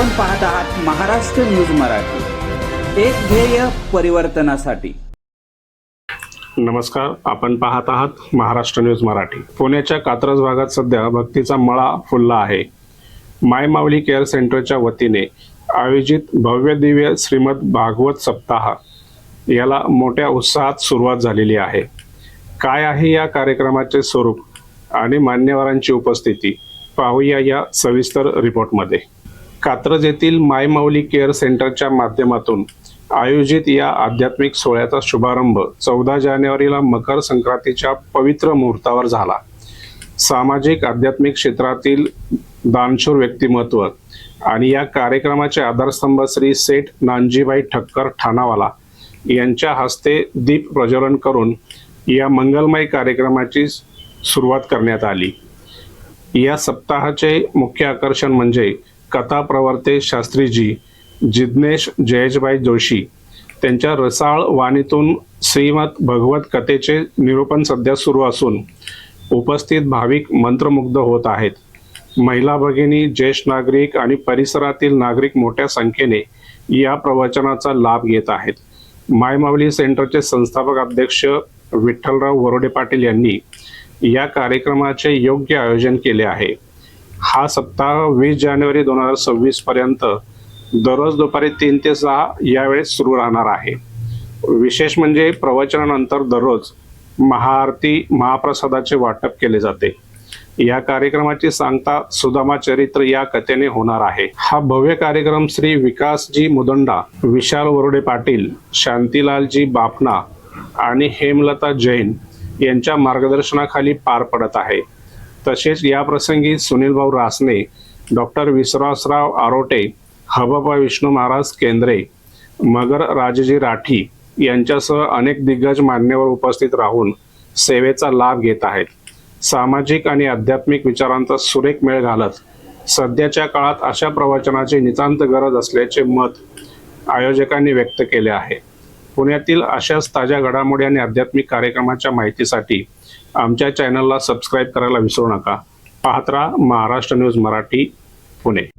आपण पाहत आहात महाराष्ट्र न्यूज मराठी. एक ध्येय परिवर्तनासाठी. नमस्कार आपण पाहत आहात महाराष्ट्र न्यूज मराठी. पुण्याच्या कात्रज भागात सध्या भक्तीचा मळा फुलला आहे. मायमावली केअर सेंटरच्या वतीने आयोजित भव्य दिव्य श्रीमद भागवत सप्ताह याला मोठ्या उत्साहात सुरुवात झालेली आहे. काय आहे या कार्यक्रमाचे स्वरूप आणि मान्यवरांची उपस्थिती पाहूया या सविस्तर रिपोर्टमध्ये. कात्रज येथील मायमौली केअर सेंटरच्या माध्यमातून आयोजित या आध्यात्मिक सोहळ्याचा शुभारंभ चौदा जानेवारीला मकर संक्रांतीच्या पवित्र मुहूर्तावर झाला. सामाजिक आध्यात्मिक क्षेत्रातील दानशूर व्यक्तिमत्व आणि या कार्यक्रमाचे आधारस्तंभ श्री सेठ नानजीबाई ठक्कर ठाणावाला यांच्या हस्ते दीप प्रज्वलन करून या मंगलमय कार्यक्रमाची सुरुवात करण्यात आली. या सप्ताहाचे मुख्य आकर्षण म्हणजे कथा प्रवर्ते शास्त्रीजी जिज्ञेश जयेशबाई जोशी त्यांच्या रसाळ वाणीतून श्रीमद भगवत कथेचे निरूपण सध्या सुरू असून उपस्थित भाविक मंत्रमुग्ध होत आहेत. महिला भगिनी ज्येष्ठ नागरिक आणि परिसरातील नागरिक मोठ्या संख्येने या प्रवचनाचा लाभ घेत आहेत. मायमावली सेंटरचे संस्थापक अध्यक्ष विठ्ठलराव वरोडे पाटील यांनी या कार्यक्रमाचे योग्य आयोजन केले आहे. हा सप्ताह वीस जानेवारी दोन हजार सव्वीस पर्यंत दररोज दुपारी तीन ते सहा यावेळेस सुरू राहणार आहे. विशेष म्हणजे प्रवचनानंतर दररोज महाआरती महाप्रसादाचे वाटप केले जाते. या कार्यक्रमाची सांगता सुदामा चरित्र या कथेने होणार आहे. हा भव्य कार्यक्रम श्री विकासजी मुदंडा विशाल वरुडे पाटील शांतीलालजी बापना आणि हेमलता जैन यांच्या मार्गदर्शनाखाली पार पडत आहे. तसेच या प्रसंगी सुनील भाऊ रासने डॉक्टर विश्वासराव आरोटे हबाबा विष्णू महाराज केंद्रे मगर राजजी राठी यांच्यासह अनेक दिग्गज मान्यवर उपस्थित राहून सेवेचा लाभ घेत आहेत. सामाजिक आणि आध्यात्मिक विचारांचा सुरेख मेळ घालत सध्याच्या काळात अशा प्रवचनाची नितांत गरज असल्याचे मत आयोजकांनी व्यक्त केले आहे. पुण्यातील अशाच ताज्या घडामोडी आणि आध्यात्मिक कार्यक्रमाच्या माहितीसाठी आमच्या चॅनलला सबस्क्राईब करायला विसरू नका. पाहत राहा महाराष्ट्र न्यूज मराठी पुणे.